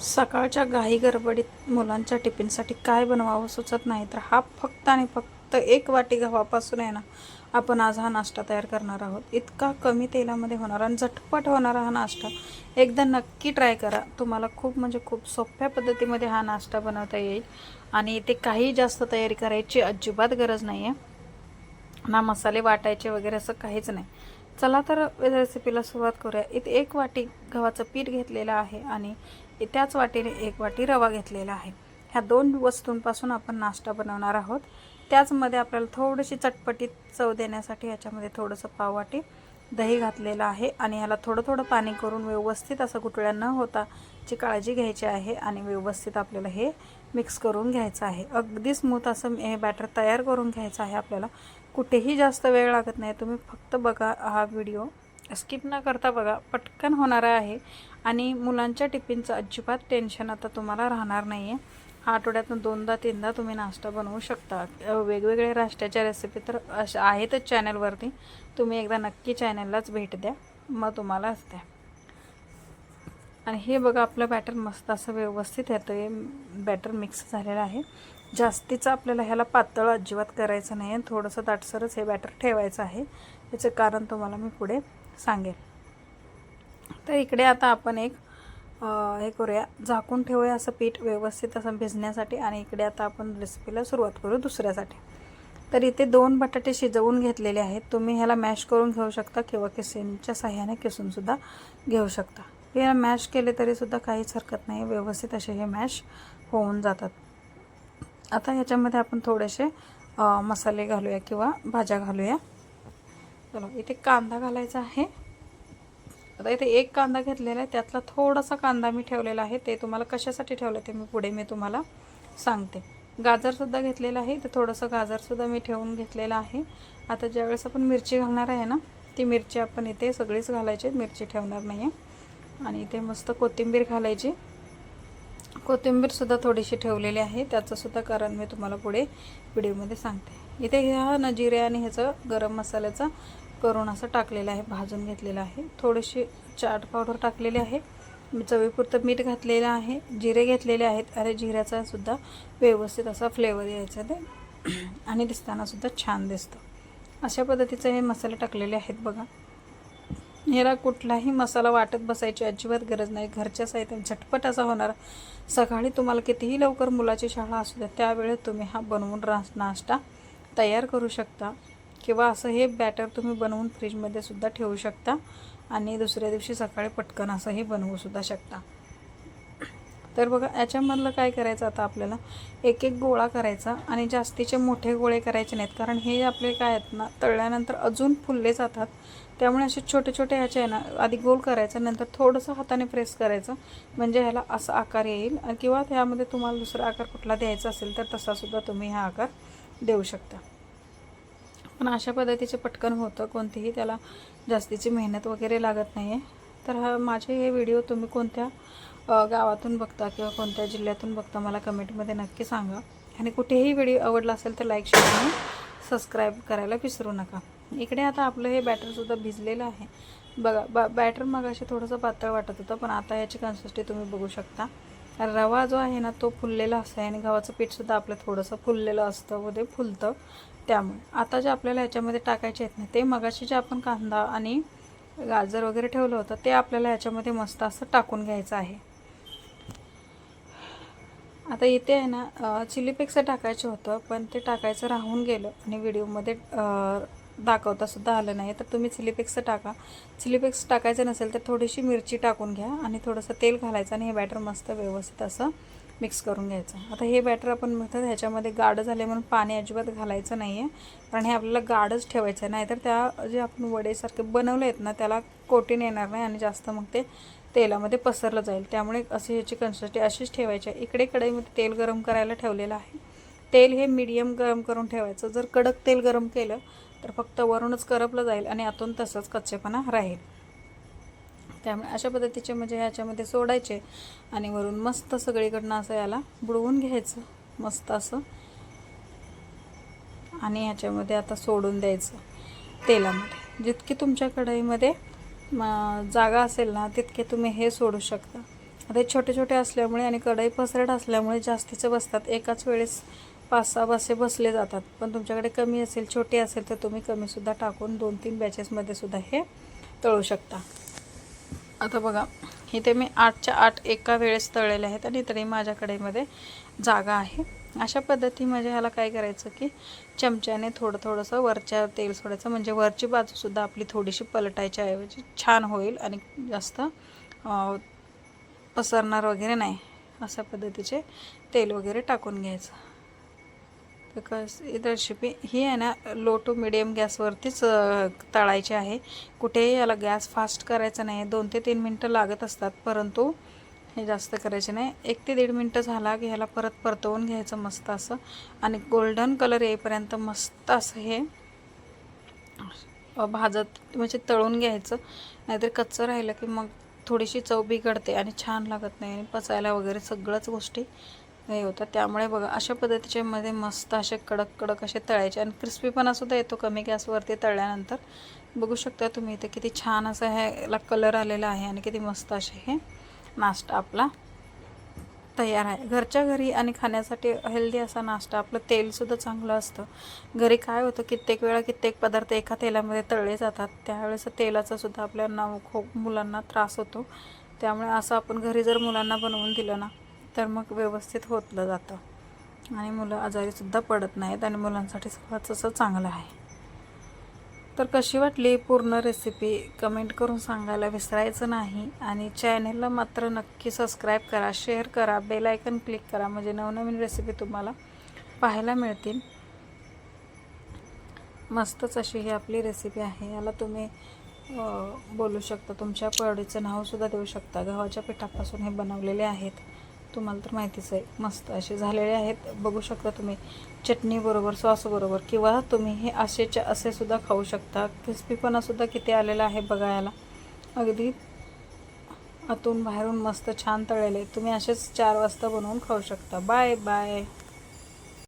सकाळच्या घाई गडबडीत मुलांच्या टिफिनसाठी काय बनवावं सुचत नाही तर हा फक्त आणि फक्त एक वाटी गव्हापासून आहे ना आपण आज हा नाश्ता तयार करणार आहोत. इतका कमी तेलामध्ये होणार आणि झटपट होणारा हा नाश्ता. एकदा नक्की ट्राय करा. तुम्हाला खूप म्हणजे खूप सोप्या पद्धतीमध्ये हा नाश्ता बनवता येईल आणि इथे काही जास्त तयारी करायची अजिबात गरज नाही आहे ना मसाले वाटायचे वगैरे असं काहीच नाही. चला तर रेसिपीला सुरुवात करूया. इथे एक वाटी गव्हाचं पीठ घेतलेलं आहे आणि त्याच वाटीने एक वाटी रवा घेतलेला आहे. ह्या दोन वस्तूंपासून आपण नाश्ता बनवणार आहोत. त्याचमध्ये आपल्याला थोडीशी चटपटीत चव देण्यासाठी ह्याच्यामध्ये थोडंसं पाववाटी दही घातलेलं आहे आणि ह्याला थोडं थोडं पाणी करून व्यवस्थित असं गुटळ्या न होता ची काळजी घ्यायची आहे आणि व्यवस्थित आपल्याला हे मिक्स करून घ्यायचं आहे. अगदी स्मूथ असं हे बॅटर तयार करून घ्यायचं आहे आपल्याला. कुठेही जास्त वेळ लागत नाही. तुम्ही फक्त बघा हा व्हिडिओ. स्किप न करता बघा पटकन होणारा आहे. आणि मुलांच्या टिफिनचं अजिबात टेन्शन आता तुम्हाला राहणार नाही आहे हा आठवड्यातून दोनदा तीनदा तुम्ही नाश्ता बनवू शकता. वेगवेगळ्या नाश्त्याच्या रेसिपी तर अशा आहेतच चॅनलवरती तुम्ही एकदा नक्की चॅनललाच भेट द्या. मग तुम्हाला असते आणि हे बघा आपलं बॅटर मस्त असं व्यवस्थित येतं आहे बॅटर मिक्स झालेलं आहे. जास्तीचं आपल्याला ह्याला पातळ अजिबात करायचं नाही आहे थोडंसं दाटसरच हे बॅटर ठेवायचं आहे. याचं कारण तुम्हाला मी पुढे सांगेल तर इकडे आता आपण एक हे करूया. झाकून ठेवूया असं पीठ व्यवस्थित असं भिजण्यासाठी आणि इकडे आता आपण रेसिपीला सुरुवात करू दुसऱ्यासाठी. तर इथे दोन बटाटे शिजवून घेतलेले आहेत. तुम्ही ह्याला मॅश करून घेऊ शकता किंवा किसेनच्या साह्याने किसूनसुद्धा घेऊ शकता. हे मॅश केले तरीसुद्धा काहीच हरकत नाही. व्यवस्थित असे हे मॅश होऊन जातात. आता ह्याच्यामध्ये आपण थोडेसे मसाले घालूया किंवा भाज्या घालूया. चला इथे कांदा घालायचा आहे. आता इथे एक कांदा घेतलेला आहे. त्यातला थोडासा कांदा मी ठेवलेला आहे. ते तुम्हाला कशासाठी ठेवलं ते मी पुढे मी तुम्हाला सांगते. गाजरसुद्धा घेतलेलं आहे. ते थोडंसं गाजरसुद्धा मी ठेवून घेतलेलं आहे. आता ज्यावेळेस आपण मिरची घालणार आहे ना ती मिरची आपण इथे सगळीच घालायची. मिरची ठेवणार नाही आहे आणि इथे मस्त कोथिंबीर घालायची. कोथिंबीरसुद्धा थोडीशी ठेवलेली आहे. त्याचंसुद्धा कारण मी तुम्हाला पुढे व्हिडिओमध्ये सांगते. इथे ह्या न जिरे आणि ह्याचं गरम मसाल्याचा करून असं टाकलेलं आहे भाजून घेतलेलं आहे. थोडीशी चाट पावडर टाकलेली आहे. मी चवीपुरतं मीठ घातलेलं आहे जिरे घेतलेले आहेत. अरे जिऱ्याचा सुद्धा व्यवस्थित असा फ्लेवर यायचा ते आणि दिसतानासुद्धा छान दिसतं. अशा पद्धतीचे हे मसाले टाकलेले आहेत बघा. ह्याला कुठलाही मसाला वाटत बसायची अजिबात गरज नाही. घरच्या साहित्यात झटपट असा होणार. सकाळी तुम्हाला कितीही लवकर मुलाची शाळा असू द्या त्यावेळेस तुम्ही हा बनवून रा नाश्ता तयार करू शकता. किंवा असं हे बॅटर तुम्ही बनवून फ्रीजमध्ये सुद्धा ठेवू शकता. आणि दुसऱ्या दिवशी सकाळी पटकन असंही बनवू सुद्धा शकता. तर बघा याच्यामधलं काय करायचं आता आपल्याला? एक एक गोळा करायचा आणि जास्तीचे मोठे गोळे करायचे नाहीत. कारण हे आपले काय आहेत ना तळल्यानंतर अजून फुलले जातात. त्यामुळे असे छोटे छोटे ह्याचे आहे ना आधी गोल करायचं नंतर थोडंसं हाताने प्रेस करायचं. म्हणजे ह्याला असा आकार येईल. किंवा त्यामध्ये तुम्हाला दुसरा आकार कुठला द्यायचा असेल तर तसासुद्धा तुम्ही हा आकार देऊ शकता. पण अशा पद्धतीचे पटकन होतं. कोणतीही त्याला जास्तीची मेहनत वगैरे लागत नाही आहे तर हा माझे हे व्हिडिओ तुम्ही कोणत्या गावातून बघता किंवा कोणत्या जिल्ह्यातून बघता मला कमेंटमध्ये नक्की सांगा. आणि कुठेही व्हिडिओ आवडला असेल तर लाईक शेअर आणि सबस्क्राईब करायला विसरू नका. इकडे आता आपलं हे बॅटरसुद्धा भिजलेलं आहे. बघा बा बॅटर मग असे थोडंसं पातळ वाटत होतं पण आता याची कन्सिस्टी तुम्ही बघू शकता. रवा जो आहे ना तो फुललेला असतो आहे आणि गव्हाचं पीठसुद्धा आपलं थोडंसं फुललेलं असतं व ते फुलतं त्यामुळे. आता जे आपल्याला ह्याच्यामध्ये टाकायचे आहेत ना ते मगाशी जे आपण कांदा आणि गाजर वगैरे ठेवलं होतं ते आपल्याला ह्याच्यामध्ये मस्त असं टाकून घ्यायचं आहे. आता इथे आहे ना चिली फ्लेक्स टाकायचं होतं पण ते टाकायचं राहून गेलं आणि व्हिडिओमध्ये दाखवतासुद्धा आलं नाही. तर तुम्ही चिली फ्लेक्स टाका. चिली पेक्स टाकायचं नसेल तर थोडीशी मिरची टाकून घ्या आणि थोडंसं तेल घालायचं आणि हे बॅटर मस्त व्यवस्थित असं मिक्स करून घ्यायचं. आता हे बॅटर आपण म्हणतात ह्याच्यामध्ये गाढं झाले म्हणून पाणी अजिबात घालायचं नाही आहे कारण हे आपल्याला गाढच ठेवायचं आहे नाहीतर त्या जे आपण वडेसारखे बनवले आहेत ना त्याला कोटीन येणार नाही आणि जास्त मग ते तेलामध्ये पसरलं जाईल. त्यामुळे अशी ह्याची कन्सिस्टी अशीच ठेवायची आहे. इकडे कढईमध्ये तेल गरम करायला ठेवलेलं आहे. तेल हे मीडियम गरम करून ठेवायचं. जर कडक तेल गरम केलं तर फक्त वरूनच करपलं जाईल आणि आतून तसंच कच्चेपणा राहील. त्यामुळे अशा पद्धतीचे म्हणजे ह्याच्यामध्ये सोडायचे आणि वरून मस्त सगळीकडनं असं याला बुडवून घ्यायचं. मस्त असं. आणि ह्याच्यामध्ये आता सोडून द्यायचं तेलामध्ये. जितकी तुमच्या कढईमध्ये जागा असेल ना तितके तुम्ही हे सोडू शकता. आता हे छोटे छोटे असल्यामुळे आणि कढई पसरट असल्यामुळे जास्तीचे बसतात. एकाच वेळेस पाच सहा बसे बसले जातात. पण तुमच्याकडे कमी असेल छोटे असेल तर तुम्ही कमीसुद्धा टाकून दोन तीन बॅचेसमध्ये सुद्धा हे तळू शकता. आता बघा इथे मी आठच्या आठ एका वेळेस तळलेले आहेत आणि तरी माझ्याकडेमध्ये जागा आहे. अशा पद्धती म्हणजे ह्याला काय करायचं की चमच्याने थोडं थोडंसं वरच्या तेल सोडायचं. म्हणजे वरची बाजूसुद्धा आपली थोडीशी पलटायच्या ऐवजी छान होईल आणि जास्त पसरणार वगैरे नाही. अशा पद्धतीचे तेल वगैरे टाकून घ्यायचं. बिकॉज कस शिपी ही आहे ना लो टू मिडियम गॅसवरतीच तळायची आहे. कुठेही याला गॅस फास्ट करायचा नाही. दोन ते तीन मिनटं लागत असतात परंतु हे जास्त करायचे नाही. एक ते दीड मिनटं झाला की ह्याला परत परतवून घ्यायचं मस्त असं. आणि गोल्डन कलर येईपर्यंत मस्त असं हे भाजत म्हणजे तळून घ्यायचं. नाहीतर कच्चं राहिलं की मग थोडीशी चव बिघडते आणि छान लागत नाही. आणि पचायला वगैरे सगळंच गोष्टी हे होतं. त्यामुळे बघा अशा पद्धतीचे मध्ये मस्त असे कडक कडक असे तळायचे. आणि क्रिस्पीपणासुद्धा येतो कमी गॅसवरती तळल्यानंतर. बघू शकता तुम्ही इथे किती छान असं ह्याला कलर आलेला आहे आणि किती मस्त असे हे नाश्ता आपला तयार आहे. घरच्या घरी आणि खाण्यासाठी हेल्दी असा नाश्ता आपलं तेलसुद्धा चांगलं असतं. घरी काय होतं कित्येक वेळा कित्येक पदार्थ एका तेलामध्ये तळले जातात. त्यावेळेस तेलाचा सुद्धा आपल्याला खूप मुलांना त्रास होतो. त्यामुळे असं आपण घरी जर मुलांना बनवून दिलं ना तर मग व्यवस्थित होतलं जातं. आणि मुलं आजारीसुद्धा पडत नाहीत आणि मुलांसाठी सगळंच असं चांगलं आहे. तर कशी वाटली पूर्ण रेसिपी कमेंट करून सांगायला विसरायचं नाही. आणि चॅनेलला मात्र नक्की सबस्क्राईब करा शेअर करा बेल आयकन क्लिक करा म्हणजे नवनवीन रेसिपी तुम्हाला पाहायला मिळतील. मस्तच अशी ही आपली रेसिपी आहे. याला तुम्ही बोलू शकता. तुमच्या पडीचं नावसुद्धा देऊ शकता. गव्हाच्या पिठापासून हे बनवलेले आहेत. तुम्हाला तर माहितीच आहे मस्त असे झालेले आहेत. बघू शकता तुम्ही चटणीबरोबर सॉसबरोबर किंवा तुम्ही हे असेच्या असे सुद्धा खाऊ शकता. क्रिस्पीपणासुद्धा किती आलेला आहे बघायला. अगदी आतून बाहेरून मस्त छान तळलेले. तुम्ही असेच चार वाजता बनवून खाऊ शकता. Bye bye.